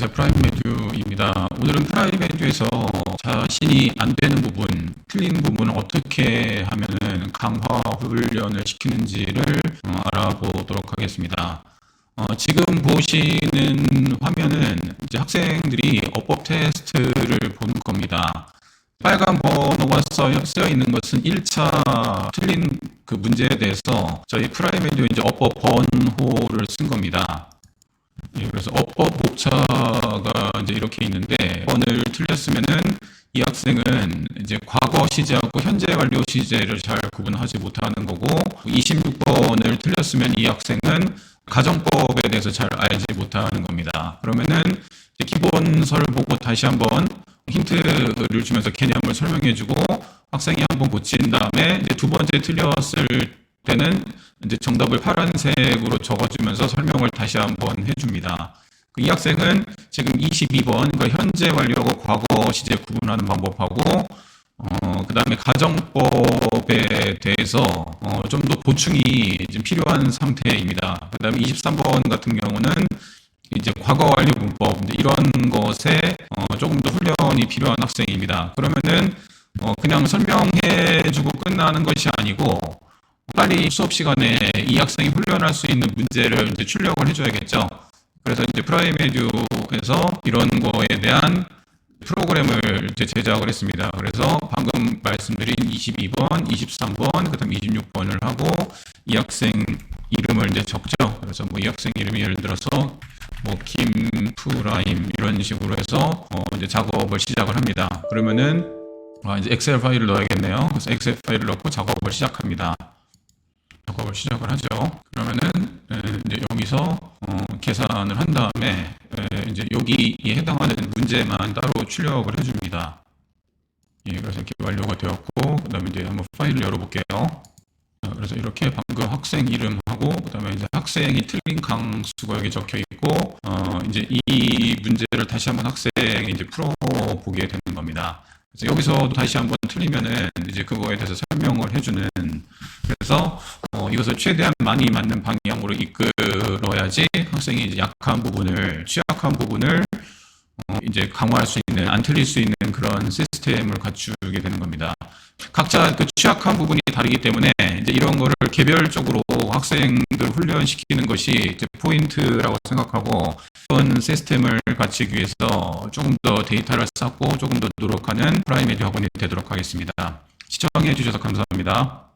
안녕하세요. 프라임메듀입니다. 오늘은 프라임메듀에서 자신이 안 되는 부분, 틀린 부분을 어떻게 하면은 강화 훈련을 시키는지를 어, 알아보도록 하겠습니다. 어, 지금 보시는 화면은 이제 학생들이 어법 테스트를 보는 겁니다. 빨간 번호가 써, 쓰여 있는 것은 1차 틀린 그 문제에 대해서 저희 프라이메듀 이제 어법 번호를 쓴 겁니다. 예, 그래서 어법 목차가 이제 이렇게 있는데 번을 틀렸으면은 이 학생은 이제 과거 시제하고 현재 완료 시제를 잘 구분하지 못하는 거고 26번을 틀렸으면 이 학생은 가정법에 대해서 잘 알지 못하는 겁니다. 그러면은 기본서를 보고 다시 한번 힌트를 주면서 개념을 설명해주고 학생이 한번 고친 다음에 두 번째 틀렸을 때는 이제 정답을 파란색으로 적어주면서 설명을 다시 한번 해줍니다. 그이 학생은 지금 22번, 그러니까 현재 완료하고 과거 시제 구분하는 방법하고 어, 그 다음에 가정법에 대해서 어, 좀 더 보충이 좀 필요한 상태입니다. 그 다음에 23번 같은 경우는 이제 과거 완료 문법 이런 것에 어, 조금 더 훈련이 필요한 학생입니다. 그러면은 어, 그냥 설명해주고 끝나는 것이 아니고 빨리 수업 시간에 이 학생이 훈련할 수 있는 문제를 이제 출력을 해줘야겠죠. 그래서 이제 프라이메듀에서 이런 거에 대한 프로그램을 이제 제작을 했습니다. 그래서 방금 말씀드린 22번, 23번, 그다음 26번을 하고 이 학생 이름을 이제 적죠. 그래서 뭐 이 학생 이름이 예를 들어서 뭐 김프라임 이런 식으로 해서 어 이제 작업을 시작을 합니다. 그러면은 아 이제 엑셀 파일을 넣어야겠네요. 그래서 엑셀 파일을 넣고 작업을 시작합니다. 작업을 시작을 하죠. 그러면은 에, 이제 여기서 어, 계산을 한 다음에 에, 이제 여기에 해당하는 문제만 따로 출력을 해줍니다. 예, 그래서 이렇게 완료가 되었고 그 다음에 이제 한번 파일을 열어볼게요. 어, 그래서 이렇게 방금 학생 이름하고 그다음에 이제 학생이 틀린 강수가 여기 적혀 있고 어, 이제 이 문제를 다시 한번 학생이 이제 풀어 보게 되는 겁니다. 그래서 여기서 다시 한번 틀리면은 이제 그거에 대해서 설명을 해주는 그래서 어, 이것을 최대한 많이 맞는 방향으로 이끌어야지 학생이 이제 약한 부분을 취약한 부분을 어, 이제 강화할 수 있는 안 틀릴 수 있는 그런 시스템을 갖추게 되는 겁니다. 각자 그 취약한 부분이 다르기 때문에 이제 이런 거를 개별적으로 학생들 훈련시키는 것이 포인트라고 생각하고 이런 시스템을 갖추기 위해서 조금 더 데이터를 쌓고 조금 더 노력하는 프라이메디 학원이 되도록 하겠습니다. 시청해 주셔서 감사합니다.